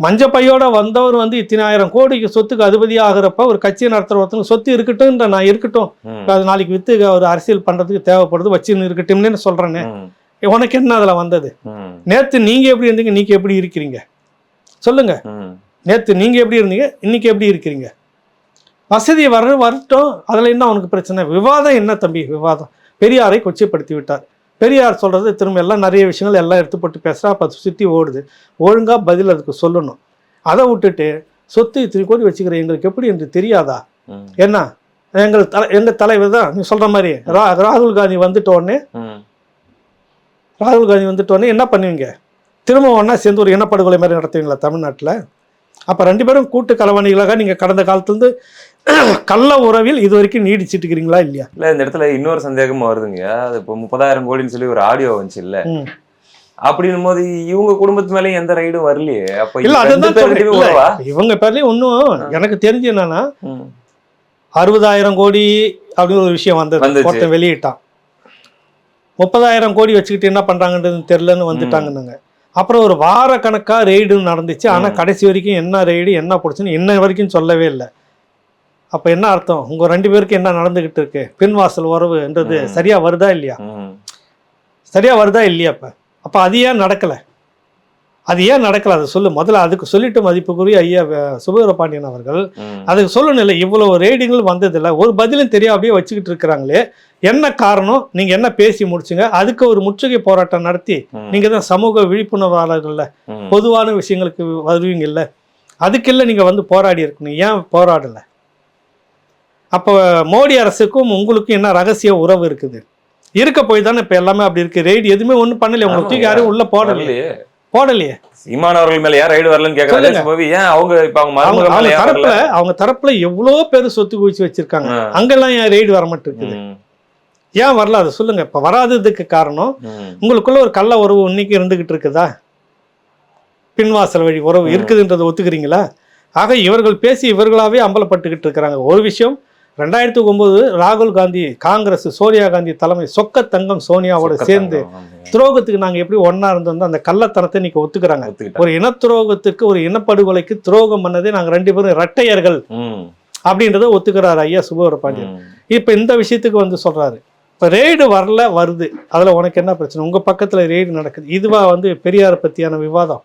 மஞ்ச பையோட வந்தவர் வந்து இத்தனாயிரம் கோடிக்கு சொத்துக்கு அதிபதி ஆகிறப்ப ஒரு கட்சியை நடத்துற ஒருத்தங்க சொத்து இருக்கட்டும்ன்ற நான் இருக்கட்டும். அது நாளைக்கு வித்து ஒரு அரசியல் பண்றதுக்கு தேவைப்படுது வச்சுன்னு இருக்கட்டும்னு சொல்றேனே. ம், உனக்கு என்ன அதுல வந்தது? நேத்து நீங்க எப்படி இருந்தீங்க? இன்னைக்கு எப்படி இருக்கிறீங்க? சொல்லுங்க. நேத்து நீங்க எப்படி இருந்தீங்க? இன்னைக்கு எப்படி இருக்கிறீங்க? வசதி வர வரட்டும். அதுல என்ன உனக்கு பிரச்சனை? விவாதம் என்ன தம்பி? விவாதம். பெரியாரை கொச்சைப்படுத்தி விட்டார். பெரியார் சொல்றது திரும்ப எல்லாம் நிறைய விஷயங்கள் எல்லாம் எடுத்து போட்டு பேசுறா அப்ப சுத்தி ஓடுது. ஒழுங்கா பதில் அதுக்கு சொல்லணும். அதை விட்டுட்டு சொத்து இத்தனை கோடி வச்சுக்கிற எங்களுக்கு எப்படி என்று தெரியாதா? என்ன எங்கள் தலை எங்க தலைவர் தான் நீ சொல்ற மாதிரி. ரா ராகுல் காந்தி வந்துட்ட உடனே ம். ராகுல் காந்தி வந்துட்ட உடனே என்ன பண்ணுவீங்க? திரும்ப ஒன்றா சேர்ந்து ஒரு இனப்படுகொலை மாதிரி நடத்துவீங்களா தமிழ்நாட்டில்? அப்போ ரெண்டு பேரும் கூட்டு கலவணிகளாக நீங்கள் கடந்த காலத்துலேருந்து கள்ள உறவில் இது வரைக்கும் நீடிச்சிட்டு இருக்கிறீங்களா இல்லையா? இல்ல இந்த இடத்துல இன்னொரு சந்தேகமும் வருதுங்க. அது இப்போ முப்பதாயிரம் கோடின்னு சொல்லி ஒரு ஆடியோ வந்துச்சு இல்ல. அப்படின்னும் போது இவங்க குடும்பத்து மேல எந்த ரைடும் வரலையே? அப்ப இல்ல அதுதான்? இவங்க பேர்லேயும் ஒன்றும் எனக்கு தெரிஞ்சு என்னன்னா அறுபதாயிரம் கோடி அப்படின்னு ஒரு விஷயம் வந்தது. ஒருத்தன் வெளியிட்டான். முப்பதாயிரம் கோடி வச்சுக்கிட்டு என்ன பண்றாங்கன்றது தெரியலன்னு வந்துட்டாங்கன்னாங்க. அப்புறம் ஒரு வார கணக்கா ரெய்டு நடந்துச்சு. ஆனா ம். கடைசி வரைக்கும் என்ன ரெய்டு என்ன போடுச்சுன்னு இன்ன வரைக்கும் சொல்லவே இல்லை. அப்ப என்ன அர்த்தம்? உங்க ரெண்டு பேருக்கு என்ன நடந்துகிட்டு இருக்கு? பின்வாசல் உறவுன்றது ம். சரியா வருதா இல்லையா? ம், சரியா வருதா இல்லையா அப்ப அப்ப அது ஏன் நடக்கல? அது ஏன் நடக்கல? அதை சொல்லு. முதல்ல அதுக்கு சொல்லிட்டு மதிப்புக்குரிய ஐயா அஹ், சுபவீர பாண்டியன் அவர்கள். அதுக்கு சொல்லணும் இல்லை இவ்வளவு ரேடிங்கள் வந்ததில்ல. ஒரு பதிலும் தெரியும் அப்படியே வச்சுக்கிட்டு இருக்கிறாங்களே. என்ன காரணம்? நீங்க என்ன பேசி முடிச்சுங்க? அதுக்கு ஒரு முற்றுகை போராட்டம் நடத்தி நீங்க தான் சமூக விழிப்புணர்வாளர்கள்ல. பொதுவான விஷயங்களுக்கு வருவீங்கல்ல. அதுக்கெல்லாம் நீங்க வந்து போராடி இருக்கணும். ஏன் போராடல? அப்போ மோடி அரசுக்கும் உங்களுக்கும் என்ன ரகசிய உறவு இருக்குது? இருக்க போய் தானே இப்ப எல்லாமே அப்படி இருக்கு. ரெய்டு எதுவுமே ஒண்ணும் பண்ணல. உங்களுக்கு யாரும் உள்ள போடலையே. போடலையே. சீமான் அவர்கள் மேல ஏன் ரைடு வரலன்னு கேக்குறாங்க ஏன் அவங்க இப்ப அவங்க அவங்க தரப்புல அவங்க தரப்புல எவ்வளோ பேர் சொத்து குவிச்சு வச்சிருக்காங்க. அங்கெல்லாம் ஏன் ரெய்டு வர மாட்டேங்குது? ஏன் வரல? அது சொல்லுங்க. இப்ப வராததுக்கு காரணம் உங்களுக்குள்ள ஒரு கள்ள உறவு இன்னைக்கு இருந்துகிட்டு இருக்குதா? பின்வாசல் வழி உறவு. இருக்குதுன்றதை ஒத்துக்கிறீங்களா? ஆக இவர்கள் பேசி இவர்களாவே அம்பலப்பட்டுக்கிட்டு இருக்கிறாங்க. ஒரு விஷயம் ரெண்டாயிரத்தி ஒன்பது ராகுல் காந்தி காங்கிரஸ் சோனியா காந்தி தலைமை சொக்க தங்கம் சோனியாவோட சேர்ந்து. துரோகத்துக்கு நாங்க எப்படி ஒண்ணா இருந்தோம் அந்த கள்ளத்தனத்தை இன்னைக்கு ஒத்துக்கிறாங்க. ஒரு இனத்துரோகத்துக்கு ஒரு இனப்படுகொலைக்கு துரோகம் பண்ணதே நாங்க ரெண்டு பேரும் இரட்டையர்கள் அப்படின்றத ஒத்துக்கிறாரு ஐயா சுபவர பாண்டியன். இப்ப இந்த விஷயத்துக்கு வந்து சொல்றாரு இப்ப ரெய்டு வரல வருது அதுல உனக்கு என்ன பிரச்சனை உங்க பக்கத்துல ரெய்டு நடக்குது இதுவா வந்து பெரியார் பத்தியான விவாதம்.